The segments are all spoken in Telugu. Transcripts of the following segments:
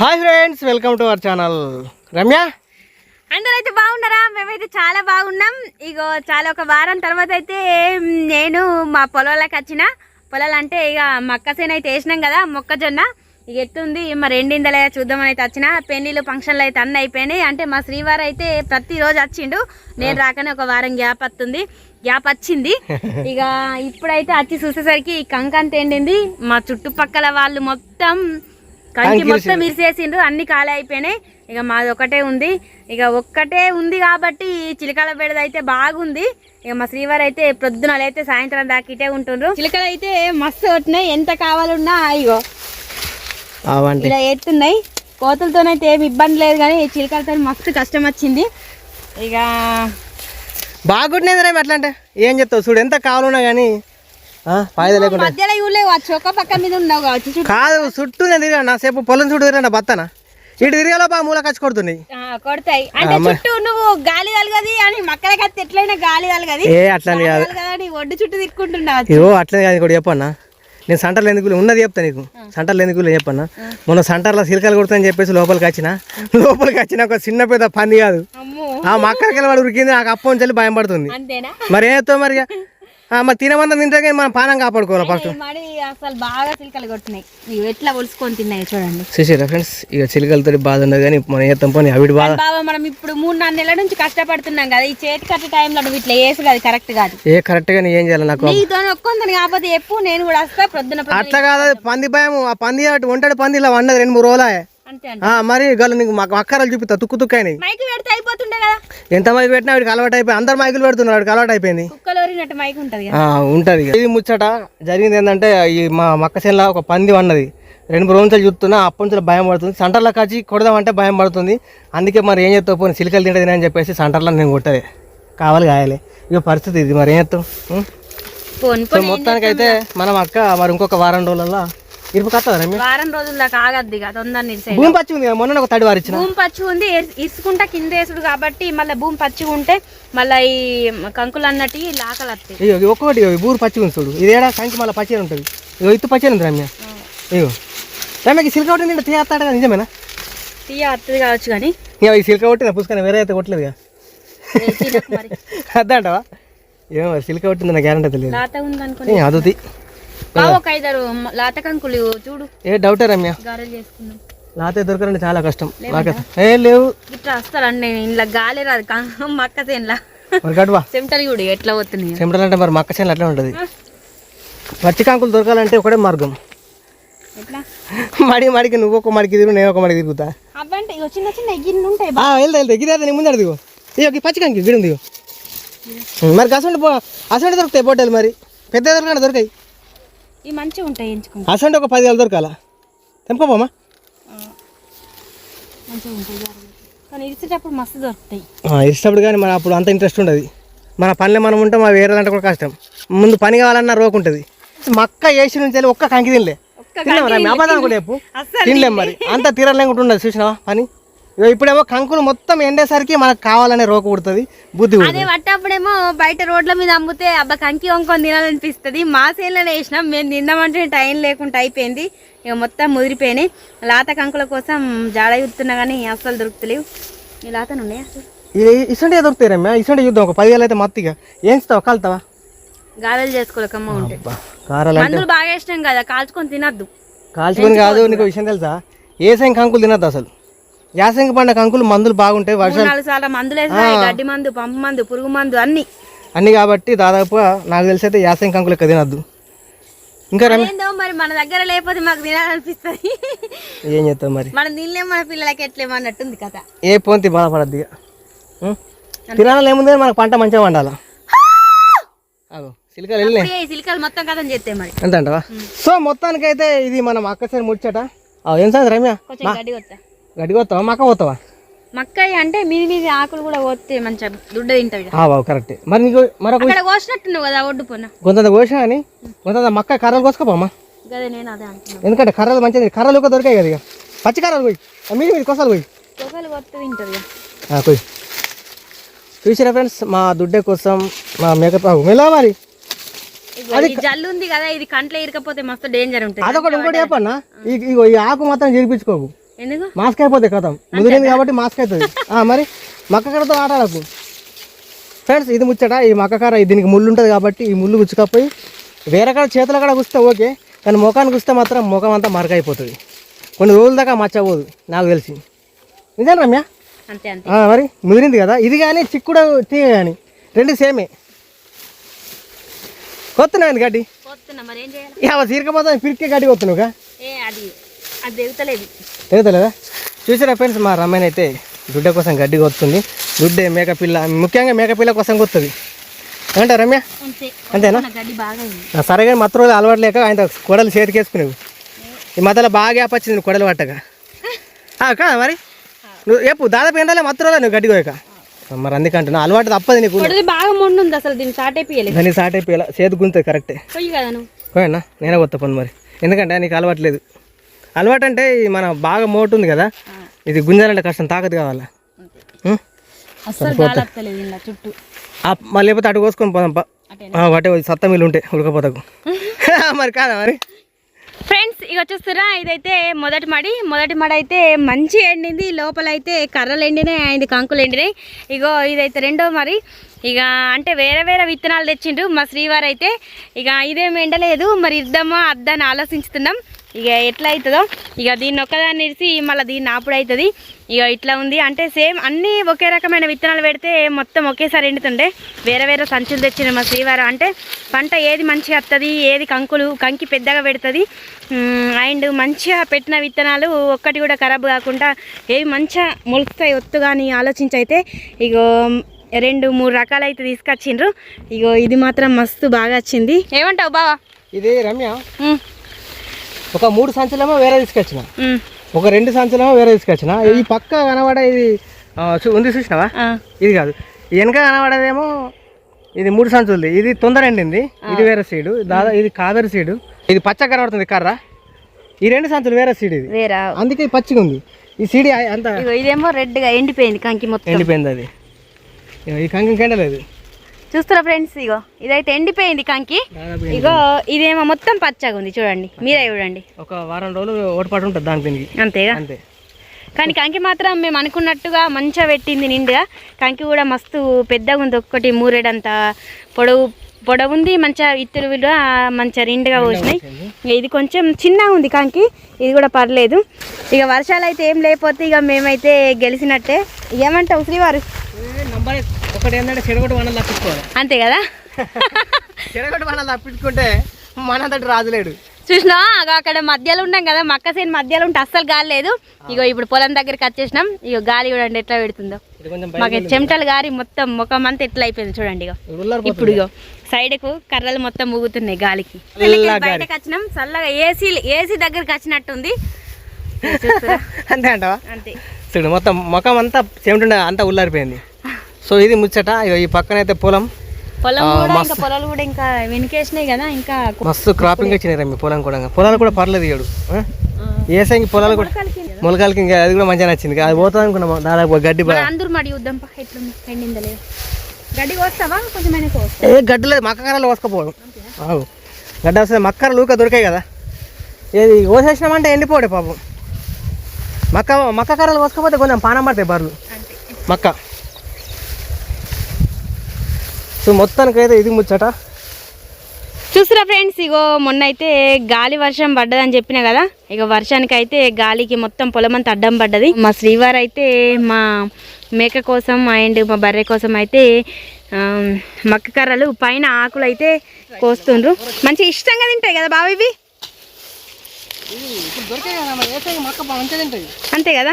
Hi friends welcome to our channel. Ramya? అందరూ అయితే బాగున్నారా? మేమైతే చాలా బాగున్నాం. ఇగో చాలా ఒక వారం తర్వాత అయితే నేను మా పొలాలకు వచ్చిన. పొలాలు అంటే ఇక మక్క సేన అయితే వేసినాం కదా మొక్కజొన్న. ఇక ఎత్తుంది మరి ఎండిందలే చూద్దామని అయితే వచ్చిన. పెళ్ళిళ్ళు ఫంక్షన్లు అయితే అన్నీ అయిపోయినాయి. అంటే మా శ్రీవారు అయితే ప్రతిరోజు వచ్చిండు. నేను రాకనే ఒక వారం గ్యాప్ వస్తుంది. గ్యాప్ వచ్చింది. ఇక ఇప్పుడైతే వచ్చి చూసేసరికి ఈ కంకంత ఎండింది మా చుట్టుపక్కల వాళ్ళు మొత్తం కంకి మొత్తం ఇరిసేసిండ్రు అన్ని ఖాళీ అయిపోయినాయి. ఇక మాది ఒకటే ఉంది. ఇక ఒక్కటే ఉంది కాబట్టి ఈ చిలకల బెడద అయితే బాగుంది. ఇక మా శ్రీవారు అయితే ప్రొద్దున అయితే సాయంత్రం దాకా ఇటే ఉంటుండ్రు. చిలకలు అయితే మస్తు కొట్టినాయి. ఎంత కావాలన్నా ఇగో. అవంటే ఇలా ఎత్తున్నాయి. కోతులతోనైతే ఏమి ఇబ్బంది లేదు కానీ ఈ చిలకలతో మస్తు కష్టం వచ్చింది. ఇక బాగుంటుంది రేపు అట్లా అంటే ఏం చెప్తావు? చూడు ఎంత కావాలన్నా కానీ లేకుండా మధ్యలో ఇవ్వలేవు పక్క మీద ఉన్నావు కావచ్చు కాదు చుట్టూ నేను తిరిగా నా సేపు పొలం చుట్టూ తిరిగా నా బత్తన? ఇటు తిరిగాలో బా మూల ఖర్చు కొడుతున్నాయి కొడతాయి. అంటే చుట్టూ నువ్వు గాలి తలగది అని మక్కల కత్తి ఎట్లయినా గాలి తలగది ఏ అట్లని కాదు. ఒడ్డు చుట్టూ తిక్కుంటున్నావు ఇవో అట్లనే కాదు కూడా చెప్పన్నా. నేను సంటర్లు ఎందుకు ఉన్నది చెప్తా నీకు. సంటర్లు ఎందుకు చెప్పన్నా? మొన్న సంటర్లో సిలికలు కొడుతుందని చెప్పేసి లోపలికి వచ్చిన. లోపలికి వచ్చిన ఒక చిన్న పెద్ద పంది కాదు. ఆ మక్కలకి వాడు ఉరికింది నాకు అప్పం నుంచి భయం పడుతుంది. మరి ఏతో మరి మరి తినమంతా తింటే మనం పానం కాపాడుకోవాలి ఫస్ట్ అసలు బాగా చిలకలు కొడుతున్నాయి. ఇవి ఎట్లా ఒలుసుకొని తిన్నాయి చూడండి. చూసారా ఫ్రెండ్స్ ఇక చిలుకలతో బాధ ఉన్నది కానీ మనం ఏత్తాం పోనీ అవిటి బాధ. బాబా మనం ఇప్పుడు మూడు నాలుగు నెలల నుంచి కష్టపడుతున్నాం కదా ఈ చేతి కట్టే టైంలో నువ్వు ఇట్లా వేసు కదా కరెక్ట్ కాదు. ఏ కరెక్ట్గా ఏం చేయాలి నాకు? నీతో ఒక్కొందని కాకపోతే ఎప్పుడు నేను కూడా వస్తా ప్రొద్దున. అట్లా కాదు అది పంది భయం ఆ పంది అటు ఒంటడి పంది ఇలా వండదు రెండు మూడు రోజులే. మరి గల నీకు మాకు అక్కరాలు చూపిస్తా తుక్కు తుక్కు అయినాయి. మైకి పెడితే అయిపోతుండే కదా. ఎంత మైకి పెట్టినా వాడికి అలవాటు అయిపోయి అందరు మైకులు పెడుతున్నారు వాడికి అలవాటు అయిపోయింది. మైకి ఉంటది ఉంటది. ఇది ముచ్చట జరిగింది ఏంటంటే ఈ మా మక్క చేనులో ఒక పంది వన్నది రెండు మూడు రోజులు చూస్తున్నా అప్పటి నుంచి భయం పడుతుంది. సెంటర్లో కాచి కొడదామంటే భయం పడుతుంది. అందుకే మరి ఏం చేస్తావు పోనీ సిలికలు తింటది అని చెప్పేసి సెంటర్లో నేను కొట్టదే కావాలి కాయాలి. ఇక పరిస్థితి ఇది మరి ఏం చేస్తావు? ఉం? పోను సో మొత్తానికి అయితే మనం అక్క మరి ఇంకొక వారం రోజులలో ఇరుపు కట్టదా వారం రోజుల దాకా ఆగద్ది ఇక తొందర నిలిసే భూమి పచ్చి ఉంది మొన్న ఒక తడి వారిచ్చిన. భూమి పచ్చి ఉంది ఇస్- ఇసుకుంటా కింద వేసుడు కాబట్టి మళ్ళీ భూమి పచ్చిగా ఉంటే మళ్ళీ ఈ కంకులు అన్నట్టు లాకలు వస్తాయి. ఇది ఒక్కొక్కటి బూరు పచ్చి ఉంది చూడు. ఇది ఏడా? సంఖ్య మళ్ళీ పచ్చి ఉంటుంది. ఇగో ఇత్తు పచ్చి ఉంది రమ్య. ఇగో. రమ్యకి సిల్క ఒకటి నిండా తీస్తాడు కదా నిజమేనా? తీయ వస్తుంది కావచ్చు కానీ. ఇక ఈ సిల్క కొట్టిన పుస్తకం వేరే అయితే కొట్టలేదుగా అద్దంటావా ఏమో సిల్క కొట్టింది నా గ్యారంటీ తెలియదు. అదుతి. బావ ఒక ఐదారు చూడు. ఏ డౌటే రమ్య? గారెలు చేసుకున్నాం. దొరకాలంటే చాలా కష్టం. నాకైతే ఏ లేవు. ఇట్లా వస్తారండి నేను గాలి రాదు. మక్క మరి చెమటలు ఎట్లా పోతున్నాయి. చెమటలంటే మరి మక్క చేనులు అట్లా ఉంటుంది. పచ్చి కాంకులు దొరకాలంటే ఒకటే మార్గం. మడి మడికి నువ్వు ఒక మడికి తిరుగు నేను ఒక మడికి తిరుగుతా. అవ్వంటే చిన్న చిన్న ఉంటాయి వెళ్తా వెళ్తా. గిదే నీ ముందు దిగు ఇక ఈ పచ్చి కంకి గిడి దిగు మరి అసంటి అసంటి దొరుకుతాయి పోటీలు మరి? పెద్ద దొరకండి దొరికాయి. ఇవి మంచిగా ఉంటాయి ఎంచుకుంటా. అసంటి ఒక పది వేలు దొరకాలా తెంపుకోమా మంచిగా ఉంటాయి. కానీ ఇరిసేటప్పుడు మస్తు దొరుకుతాయి. ఇష్టప్పుడు కానీ మన అప్పుడు అంత ఇంట్రెస్ట్ ఉండదు. మన పనిలో మనం ఉంటాం ఆ వేరే దాంట్లో కూడా కష్టం. ముందు పని కావాలన్నా రోకు ఉంటుంది. మక్క వేసి నుంచి వెళ్ళి ఒక్క కంకి తినలే. ఒక్క తిన్నావా రా? మీ అబద్ధాలు కూడా చెప్పు. అస్సలు తినలేం మరి. అంత తీరలేకుండా ఉండదు చూసినావా? పని? ఇప్పుడేమో కంకులు మొత్తం ఎండేసరికి మనకు కావాలనే రోకు పుడుతుంది బుద్ధి అదే పట్టప్పుడేమో బయట రోడ్ల మీద అమ్ముతే అబ్బా కంకి వంకొని తినాలనిపిస్తుంది. మా సేన్లోనే వేసినాం మేము తిందామంటే టైం లేకుండా అయిపోయింది. ఇక మొత్తం ముదిరిపోయినాయి. లాత కంకుల కోసం జాడ చూస్తున్నా కానీ అస్సలు దొరుకుతలేవు. ఈ లాతను ఉన్నాయా? దొరుకుతాయి రమ్య ఇసంటే చూద్దాం ఒక పదివేలు అయితే మత్తిగా. ఏంచుతావు కలుతావా? గారెలు చేసుకోలేకమ్మ ఉంటే. కారాలు మందులు బాగా వేసినాం కదా కాల్చుకొని తినద్దు. కాల్చుకొని కాదు నీకు విషయం తెలుసా? ఏసంగి కంకులు తినద్దు అసలు. యాసంగి పండ కంకులు మందులు బాగుంటాయి వర్షాలు నాలుగు సార్లు మందులు గడ్డి మందు పంపు మందు పురుగు మందు అన్ని. అన్ని కాబట్టి దాదాపుగా నాకు తెలిసి అయితే యాసంగి కంకులు ఎక్కువ తినద్దు. ఇంకా మరి మన దగ్గర లేకపోతే మాకు తినాలనిపిస్తుంది. ఏం చేస్తావు మరి? మనం తినలేం మన పిల్లలకి ఎట్లేమన్నట్టుంది కథ. ఏ పోంతి బాధపడద్దు ఇక? తినాలని ఏముంది మనకు పంట మంచిగా వండాలా సిలికలు వెళ్ళినాయి. సిలికలు మొత్తం కథం చేస్తే మరి. ఎంత అంటవా? సో మొత్తానికైతే ఇది మనం అక్కసారి ముచ్చట. ఆ, ఏం సార్ రమ్య? గడ్డి పోతావా మక్క పోతావా మక్కాయి అంటే మీది మీది ఆకులు కూడా పోతే మంచిగా దుడ్డ తింటది కదా ఆ, బావు కరెక్టే మరి నీకు మరొక అక్కడ కోసినట్టున్నావు కదా ఒడ్డు పొన్న. కొంత కోసా అని కొంత మక్క కర్రలు కోసుకోపోమ్మా? గదే నేను అదే అంటున్నాను ఎందుకంటే కర్రలు మంచిది కర్రలు ఒక దొరికాయి కదా ఇక. పచ్చి కర్రలు పోయి. మీది మీది కొసాలు పోయి. కొసలు కొత్త తింటది పోయి. చూసారా ఫ్రెండ్స్ మా దుడ్డే కోసం మా మేకప్ మెలా మరి. ఈ జల్లు ఉంది కదా ఇది కంట్లో ఇరకపోతే మస్తు డేంజర్ ఉంటుంది. అదొకటి ఇంకోటి చెప్పన్నా? ఈ- ఆకు మాత్రం చేర్పించుకోకు మాస్క్ అయిపోతుంది కథం. ముదిరింది కాబట్టి మాస్క్ అవుతుంది ఆ, మరి మక్క కర్రతో ఆటాడకు ఫ్రెండ్స్ ఇది ముచ్చట ఈ మక్క కర్ర దీనికి ముళ్ళు ఉంటుంది కాబట్టి ఈ ముళ్ళు గుచ్చుకపోయి వేరే కాడ చేతుల కాడ గుస్తే ఓకే కానీ ముఖానికి గుస్తే మాత్రం ముఖం అంతా మరక అయిపోతుంది కొన్ని రోజుల దాకా మచ్చపోదు నాకు తెలిసి. నిజం రమ్య? మరి ముదిరింది కదా? ఇది కానీ చిక్కుడు తీగ కానీ రెండు సేమే. కొత్తున్నాయి గడ్డి? సీరకపోతే పిరికే గడ్డి కొత్తున్నావుగా? ఏ అది అది తెగుతలేదా చూసారా ఫ్రెండ్స్ మా రమ్మాయిని అయితే దుడ్డ కోసం గడ్డి కొత్తుంది దుడ్డే మేకపిల్ల ముఖ్యంగా మేకపిల్ల కోసం కొత్తది ఏమంటా రమ్య? అంతే. అంతేనా? నా గడ్డి సరేగా మత్తు రోజులు అలవాటు లేక ఆయన కొడలు చేతికేసుకునేవి ఈ మధ్యలో బాగా గ్యాప్ వచ్చింది నువ్వు కొడలు పట్టగా. కాదా మరి? నువ్వు ఎప్పు దాదాపు ఎండాలే మత్తు రోజులు నువ్వు గడ్డి కోయక? మరి అందుకంటున్నా అలవాటు తప్పదు నీకు. బాగా మొండు ఉంది అసలు దీన్ని స్టార్ట్ అయిపోయలేదు. దాన్ని సాట్ అయిపోయేలా? చేతి గుంతుంది కరెక్టే పోయి కదా నువ్వు. కోయన్నా నేనే కొత్త పని మరి. ఎందుకంటే నీకు అలవాట్లేదు అలవాటు అంటే మన బాగా మోటు ఉంది కదా ఇది గుంజాలంటే కష్టం తాకదు కావాలా? చుట్టూ. లేకపోతే అటు కోసుకొని పోదాం వాటే సత్త మిల్లు ఉంటే ఉడకపోతకు. మరి కాదా మరి? ఫ్రెండ్స్ ఇక చూస్తారా ఇదైతే మొదటి మడి. మొదటి మడి అయితే మంచి ఎండింది. లోపల అయితే కర్రలు ఎండినాయి అయింది కంకులు ఎండినాయి. ఇగో ఇదైతే రెండో మరి ఇక అంటే వేరే వేరే విత్తనాలు తెచ్చిండ్రు. మా శ్రీవారు అయితే ఇక ఇదేం ఎండలేదు. మరి ఇద్దామా అద్దని ఆలోచించుతున్నాం. ఇక ఎట్లా అవుతుందో? ఇక దీన్ని ఒక్కదాన్ని ఇరిసి మళ్ళీ దీన్ని ఆపుడు అవుతుంది. ఇక ఇట్లా ఉంది. అంటే సేమ్ అన్నీ ఒకే రకమైన విత్తనాలు పెడితే మొత్తం ఒకేసారి ఎండుతుండే. వేరే వేరే సంచులు తెచ్చిన మా శ్రీవారు. అంటే పంట ఏది మంచిగా వస్తుంది ఏది కంకులు కంకి పెద్దగా పెడుతుంది అండ్ మంచిగా పెట్టిన విత్తనాలు ఒక్కటి కూడా ఖరాబ్ కాకుండా ఏవి మంచిగా మొలుస్తాయి ఒత్తుగా అని ఆలోచించి అయితే ఇగో రెండు మూడు రకాలు అయితే తీసుకొచ్చిండ్రు. ఇగో ఇది మాత్రం మస్తు బాగా వచ్చింది. ఏమంటావు బావా? ఇది రమ్య. ఒక మూడు సంచులేమో వేరే తీసుకొచ్చిన. ఒక రెండు సంచులేమో వేరే తీసుకొచ్చిన. ఈ పక్క కనబడే ఇది ఉంది చూసినావా? ఇది కాదు. ఈ వెనక కనబడేదేమో ఇది మూడు సంచులది. ఇది తొందర ఎండింది. ఇది వేరే సీడు. దాదా ఇది కావేరి సీడు. ఇది పచ్చ కనబడుతుంది కర్ర? ఈ రెండు సంచులు వేరే సీడ్ ఇది. వేరా? అందుకే పచ్చిగా ఉంది. ఈ సీడి అంత ఇదేమో రెడ్గా ఎండిపోయింది కంకి మొత్తం. ఎండిపోయింది అది. ఈ కంకి ఎండలేదు చూస్తారా ఫ్రెండ్స్ ఇగో. ఇదైతే ఎండిపోయింది కంకి. ఇగో ఇదేమో మొత్తం పచ్చగా ఉంది చూడండి. మీరే చూడండి. ఒక వారం రోజులు ఓటపాటు ఉంటుంది దీనికి అంతేగా? అంతే. కానీ కంకి మాత్రం మేము అనుకున్నట్టుగా మంచిగా పెట్టింది నిండుగా. కంకి కూడా మస్తు పెద్దగా ఉంది ఒక్కటి మూరేడంత పొడవు పొడవు ఉంది మంచిగా ఇత్తులు కూడా మంచిగా నిండుగా పోసినాయి. ఇది కొంచెం చిన్నగా ఉంది కంకి ఇది కూడా పర్లేదు. ఇక వర్షాలు అయితే ఏం లేకపోతే ఇక మేమైతే గెలిచినట్టే. ఏమంటావు శ్రీవారు? అంతే కదా? చెడగొట్టు మనల్ని తప్పించుకుంటే మనంతటి రాజులేడు. చూసినా? అక్కడ మధ్యలో ఉన్నాం కదా మక్క సేను మధ్యలో ఉంటే అస్సలు గాలి లేదు. ఇగో ఇప్పుడు పొలం దగ్గరికి వచ్చేసినాం. ఇగో గాలి చూడండి ఎట్లా పెడుతుందో. మాకు చెమటలు గారి మొత్తం ముఖం అంతా ఎట్లా అయిపోయింది చూడండి ఇగో. ఇప్పుడు ఇగో సైడ్కు కర్రలు మొత్తం ఊగుతున్నాయి గాలికి. బయటకు వచ్చినాం. చల్లగా ఏసీ ఏసీ దగ్గరికి వచ్చినట్టుంది? అంతే అంటావా? అంతే. చూడు మొత్తం ముఖం అంతా చెమటుండే అంతా ఉల్లారిపోయింది సో ఇది ముచ్చట. ఇగో ఈ పక్కన అయితే పొలం. పొలాలు కూడా ఇంకా వెనుకేసినాయి కదా ఇంకా మస్తు క్రాపింగ్ వచ్చినాయి మీ పొలం కూడా పొలాలు కూడా పర్లేదు ఇయ్యడు ఏసంగి పొలాలు కూడా మొలకాలకి ఇంకా. అది కూడా మంచిగా నచ్చింది. అది పోతుంది అనుకున్నాం దాదాపు గడ్డి అందరు మడి చూద్దాం ఎట్లుంది గడ్డి కోస్తావా కొంచెం ఏ గడ్డి లేదు మక్క కర్రలు కోసుకపోవడం. గడ్డ వస్తే మక్కరలు ఊక దొరికాయి కదా. ఏది కోసేసినామంటే ఎండిపోడే పాపం. మక్క మక్క కర్రలు కోసుకపోతే కొంచెం పానం పడతాయి బర్రెలు. మక్క. సో మొత్తానికి అయితే ఇది ముచ్చట. చూసారా ఫ్రెండ్స్ ఇగో మొన్న అయితే గాలి వర్షం పడ్డదని చెప్పిన కదా ఇక వర్షానికి అయితే గాలికి మొత్తం పొలం అంతా అడ్డం పడ్డది. మా శ్రీవారు అయితే మా మేక కోసం అండ్ మా బర్రె కోసం అయితే ఆ, మక్క కర్రలు పైన ఆకులు అయితే కోస్తుండ్రు. మంచి ఇష్టంగా తింటాయి కదా బాబు ఇవి? తింటాయి. అంతే కదా?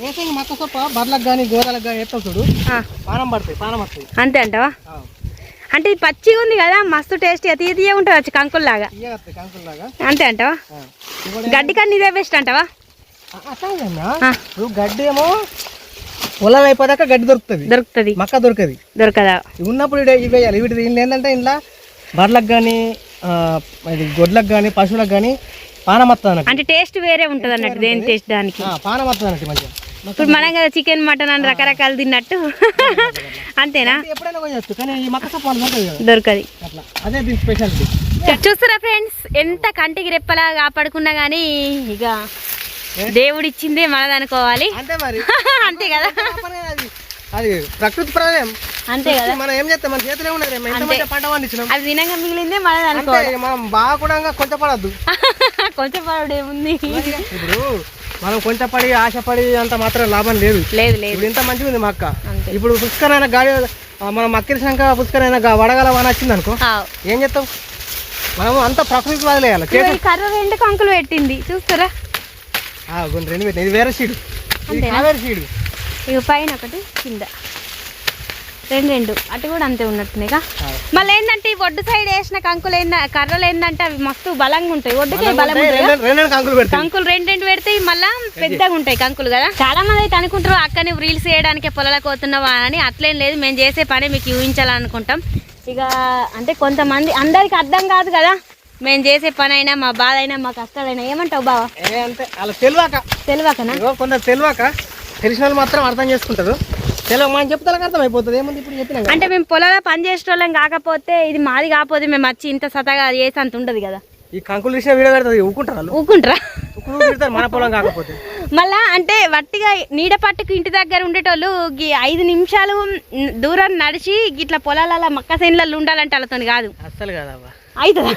ఏసంగి మక్క సొప్ప బర్రెలకు కానీ గోరాలకు కానీ ఎత్తావు చూడు? ఆ, పానం పడతాయి పానం వస్తాయి. అంతే అంటావా? అంటే ఇది పచ్చిగా ఉంది కదా మస్తు టేస్ట్ తీయ తీయ ఉంటుంది వచ్చి కంకుల్లాగా. కంకుల్లాగా. అంతే అంటావా? గడ్డి కన్నా ఇదే బెస్ట్ అంటావా? గడ్డి ఏమో పొలం అయిపోయాక గడ్డి దొరుకుతుంది. దొరుకుతుంది. మక్క దొరకది. దొరకదా? ఉన్నప్పుడు ఇవి వేయాలి వీటి దీనిలో ఏంటంటే ఇంట్లో బర్రెలకు కానీ గొడ్లకు కానీ పశువులకు కానీ పానం వస్తుంది అన్నట్టు అంటే టేస్ట్ వేరే ఉంటుంది అన్నట్టు దేని టేస్ట్ దానికి? ఆ, పానం వస్తుంది అన్నట్టు మంచిగా ఇప్పుడు మనం కదా చికెన్ మటన్ అని రకరకాలు తిన్నట్టు. అంతేనా? దొరకదు. చూస్తారా ఫ్రెండ్స్ ఎంత కంటికి రెప్పలా కాపాడుకున్నా కానీ ఇక దేవుడు ఇచ్చిందే మనది అనుకోవాలి అంతే మరి. అంతే కదా. అది ప్రకృతి ప్రళయం. అంతే కదా. మనం ఏం చేస్తాం మన చేతిలో ఉన్నది పంట పండించినాం. అది తినగా మిగిలిందే మనది అనుకోవాలి మనం బాగా కూడా కొంచెం పడద్దు. కొంచెం పరుడు ఏముంది? ఇప్పుడు మనం కొంచెం పడి ఆశపడి అంత మాత్రం లాభం లేదు. లేదు లేదు. ఇంత మంచిగా ఉంది మక్క ఇప్పుడు పుష్కరైన గాడి మనం మక్కిరిసినాక పుష్కరైన వడగల వాన వచ్చింది అనుకో. ఏం చేస్తాం? మనము అంత ప్రకృతి వదిలేయాలి. కర్ర రెండు కంకులు పెట్టింది. చూస్తారా? కొన్ని రెండు పెట్టిన ఇది వేరే సీడు? కావేరి సీడు. ఇక పైన ఒకటి కింద. రెండు రెండు. అటు కూడా అంతే ఉన్నట్టునేగా ఆ. మళ్ళీ ఏంటంటే ఈ ఒడ్డు సైడ్ వేసిన కంకులు ఏంద కర్రలు ఏంటంటే అవి మస్తు బలంగా ఉంటాయి. ఒడ్డుకే బలం కంకులు రెండు రెండు పెడితే మళ్ళా పెద్దగా ఉంటాయి కంకులు కదా? చాలా మంది అయితే అనుకుంటారు అక్క నువ్వు రీల్స్ చేయడానికి పొలాలకు పోతున్నావా? అని. అట్లేం లేదు మేము చేసే పని మీకు ఊహించాలనుకుంటాం ఇక అంటే కొంతమంది అందరికి అర్థం కాదు కదా? మేము చేసే పని అయినా మా బాధ అయినా మా కష్టాలైనా. ఏమంటావు బావా? అలా తెలివాక. తెలియకనా ఇగో కొందరు తెలివాక తెలిసిన వాళ్ళు మాత్రం అర్థం చేసుకుంటారు. తెలియక మనం చెప్తే అర్థం అయిపోతుంది ఏముంది ఇప్పుడు చెప్పినా. అంటే మేము పొలాల్లో పని చేసేటోళ్ళం కాకపోతే ఇది మాది కాకపోతే మేము వచ్చి ఇంత సతగా చేసి అంత ఉండదు కదా? ఈ కంకులు తీసిన వీడియో పెడుతుంది ఊకుంటారు వాళ్ళు. ఊకుంటారా? మన పొలం కాకపోతే. మళ్ళా అంటే వట్టిగా నీడ పట్టుకు ఇంటి దగ్గర ఉండేటోళ్ళు గీ ఐదు నిమిషాలు దూరం నడిచి ఇట్లా పొలాలలో మక్క సేన్లలో ఉండాలంటే వాళ్ళతో కాదు. అస్సలు కాదవ్వా అవుతుందా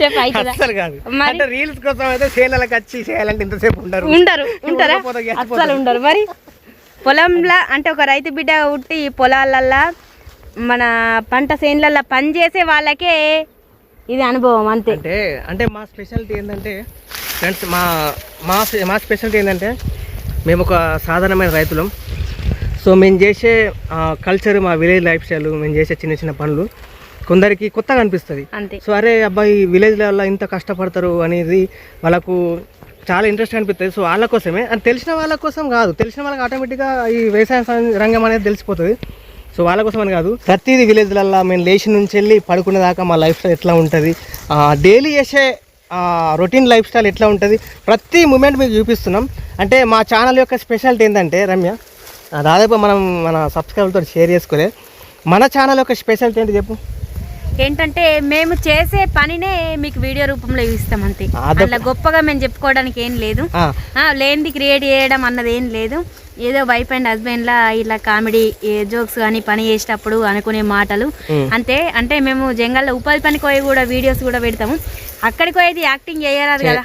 చెప్పు అవుతుందా అస్సలు కాదు. మరి? అంటే రీల్స్ కోసం అయితే సేలలకు వచ్చి చేయాలంటే ఇంతసేపు ఉండరు. ఉండరు ఉంటారా ఉండకపోతే గెలిచిపోతారు. అస్సలు ఉండరు. మరి? పొలంలో అంటే ఒక రైతు బిడ్డ ఉట్టి పొలాలల్లో మన పంట చేనులల్లో పని చేసే వాళ్ళకే ఇది అనుభవం అంతే. అంటే అంటే మా స్పెషాలిటీ ఏంటంటే ఫ్రెండ్స్ మా మా మా స్పెషాలిటీ ఏంటంటే మేము ఒక సాధారణమైన రైతులం. సో మేము చేసే కల్చర్ మా విలేజ్ లైఫ్ స్టైల్ మేము చేసే చిన్న చిన్న పనులు కొందరికి కొత్తగా అనిపిస్తుంది. అంతే. సో అరే అబ్బాయి విలేజ్లలో ఇంత కష్టపడతారు అనేది వాళ్ళకు చాలా ఇంట్రెస్ట్ అనిపిస్తుంది సో వాళ్ళ కోసమే. అని తెలిసిన వాళ్ళ కోసం కాదు. తెలిసిన వాళ్ళకి ఆటోమేటిక్గా ఈ వ్యవసాయ రంగం అనేది తెలిసిపోతుంది. సో వాళ్ళ కోసం అని కాదు. ప్రతిదీ విలేజ్లల్లో మేము లేచి నుంచి వెళ్ళి పడుకునే దాకా మా లైఫ్ స్టైల్ ఎట్లా ఉంటుంది? డైలీ చేసే రొటీన్ లైఫ్ స్టైల్ ఎట్లా ఉంటుంది? ప్రతి మూమెంట్ మీకు చూపిస్తున్నాం. అంటే మా ఛానల్ యొక్క స్పెషాలిటీ ఏంటంటే రమ్య దాదాపు మనం మన సబ్స్క్రైబర్తో షేర్ చేసుకోలే. మన ఛానల్ యొక్క స్పెషాలిటీ ఏంటి చెప్పు? ఏంటంటే మేము చేసే పనినే మీకు వీడియో రూపంలో ఇస్తాం అంతే. అట్లా గొప్పగా మేము చెప్పుకోవడానికి ఏం లేదు. లేనిది క్రియేట్ చేయడం అన్నది ఏం లేదు. ఏదో వైఫ్ అండ్ హస్బెండ్లా ఇలా కామెడీ జోక్స్ కానీ పని చేసేటప్పుడు అనుకునే మాటలు. అంతే. అంటే మేము జంగల్లో ఉపాధి పనికి పోయి కూడా వీడియోస్ కూడా పెడతాము. అక్కడికి పోయేది యాక్టింగ్ చేయరాదు కదా.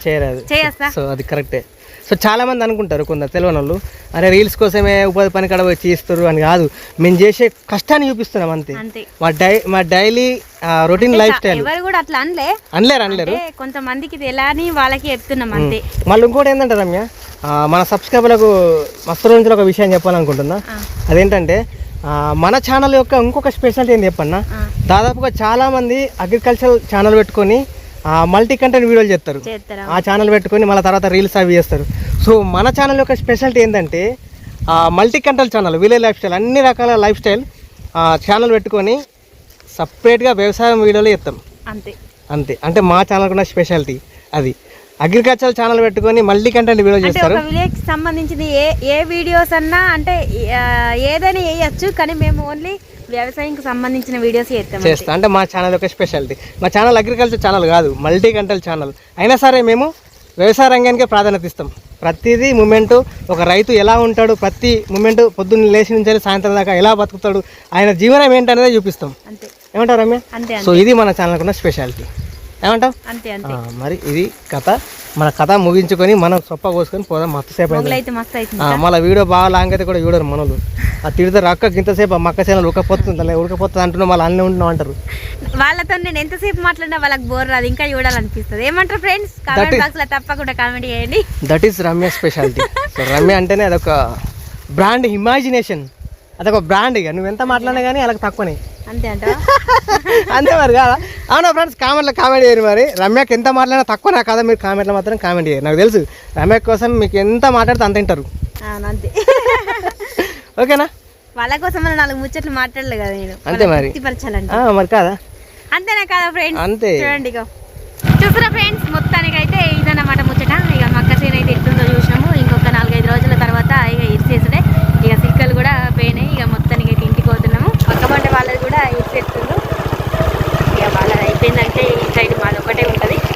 చేయొస్తా. సో అది కరెక్టే సో చాలా మంది అనుకుంటారు కొందరు తెలియని వాళ్ళు అరే రీల్స్ కోసమే ఉపాధి పని కాడ పోయి చేస్తారు అని కాదు. మేము చేసే కష్టాన్ని చూపిస్తున్నాం అంతే. మా డై మా డైలీ రొటీన్ లైఫ్ స్టైల్ ఎవరు కూడా అట్లా అనలే. అనలేరు అనలేరు. కొంతమందికి ఎలా అని వాళ్ళకి చెప్తున్నాం అంతే. మళ్ళీ ఇంకోటి ఏంటంటే రమ్య మన సబ్స్క్రైబర్లకు మస్తు రోజులు ఒక విషయం చెప్పాలనుకుంటున్నా. అదేంటంటే మన ఛానల్ యొక్క ఇంకొక స్పెషాలిటీ ఏంటి చెప్పన్నా. దాదాపుగా చాలా మంది అగ్రికల్చర్ ఛానల్ పెట్టుకొని మల్టీ కంటెంట్ వీడియోలు చేస్తారు. ఆ ఛానల్ పెట్టుకొని మళ్ళీ తర్వాత రీల్స్ అవి చేస్తారు. సో మన ఛానల్ యొక్క స్పెషాలిటీ ఏంటంటే multi content channel village life style అన్ని రకాల లైఫ్ స్టైల్ ఛానల్ పెట్టుకొని సపరేట్గా వ్యవసాయం వీడియోలు చేస్తాం. అంతే. అంతే. అంటే మా ఛానల్ ఉన్న స్పెషాలిటీ అది. అగ్రికల్చర్ ఛానల్ పెట్టుకొని మల్టీ కంటెంట్ వీడియో చేస్తారు. ఒక విలేజ్ సంబంధించింది ఏ ఏ వీడియోస్ అన్నా అంటే ఏదైనా వేయచ్చు కానీ మేము ఓన్లీ వ్యవసాయంకి సంబంధించిన వీడియోస్ చేస్తాం. చేస్తాం. అంటే మా ఛానల్ యొక్క స్పెషాలిటీ మా ఛానల్ అగ్రికల్చర్ ఛానల్ కాదు మల్టీ కంటెంట్ ఛానల్ అయినా సరే మేము వ్యవసాయ రంగానికే ప్రాధాన్యత ఇస్తాం. ప్రతిదీ మూమెంట్ ఒక రైతు ఎలా ఉంటాడు ప్రతి మూమెంట్ పొద్దున్న లేచి నుంచి సాయంత్రం దాకా ఎలా బతుకుతాడు ఆయన జీవనం ఏంటనేది చూపిస్తాం. అంతే. ఏమంటావు రమ్య? అంతే సో ఇది మన ఛానల్ ఉన్న స్పెషాలిటీ ఏమంటావు? అంతే ఆ, అంతే మరి ఇది కథ. మన కథ ముగించుకొని మనం సొప్ప కోసుకొని పోదాం మస్తు సేపు అయింది. మొగలైతే మస్తు అవుతుంది ఆ, మళ్ళీ వీడియో బాగా లాంగ్ అయితే కూడా చూడరు మనలు ఆ తిడతారు అక్క ఇంతసేపు ఆ మక్క చేనలు ఉడకపోతుంది ఉడకపోతుంది అంటున్నాం మళ్ళీ అన్నీ ఉంటున్నాం అంటారు. వాళ్ళతో నేను ఎంతసేపు మాట్లాడినా వాళ్ళకి బోర్ రాదు ఇంకా చూడాలనిపిస్తుంది. ఏమంటారు ఫ్రెండ్స్ కామెంట్ బాక్స్లో తప్పకుండా కామెంట్ చేయండి. That is Ramya speciality so Ramya అంటేనే అదొక బ్రాండ్ ఇమాజినేషన్ అదొక బ్రాండ్ ఇక. నువ్వు ఎంత మాట్లాడినా కానీ వాళ్ళకి తక్కువనే. అంతే అంట అంతే మరి కాదా? అవునా ఫ్రెండ్స్ కామెంట్లో కామెంట్ చేయరు మరి. రమ్యకి ఎంత మాట్లాడినా తక్కువ నా కదా? మీరు కామెంట్లో మాత్రం కామెంట్ చేయరు నాకు తెలుసు రమ్య కోసం మీకు ఎంత మాట్లాడితే అంత వింటారు. అంతే. ఓకేనా? వాళ్ళ కోసం నాలుగు ముచ్చట్లు మాట్లాడలే కదా నేను. అంతే మరి. మరి కాదా? అంతేనా కదా ఫ్రెండ్స్? అంతే. చూడండి చూసారా ఫ్రెండ్స్? కూడా ఇచ్చేస్తున్నారు ఇక వాళ్ళది అయిపోయిందంటే ఈ సైడ్ మాది ఒకటే ఉంటుంది.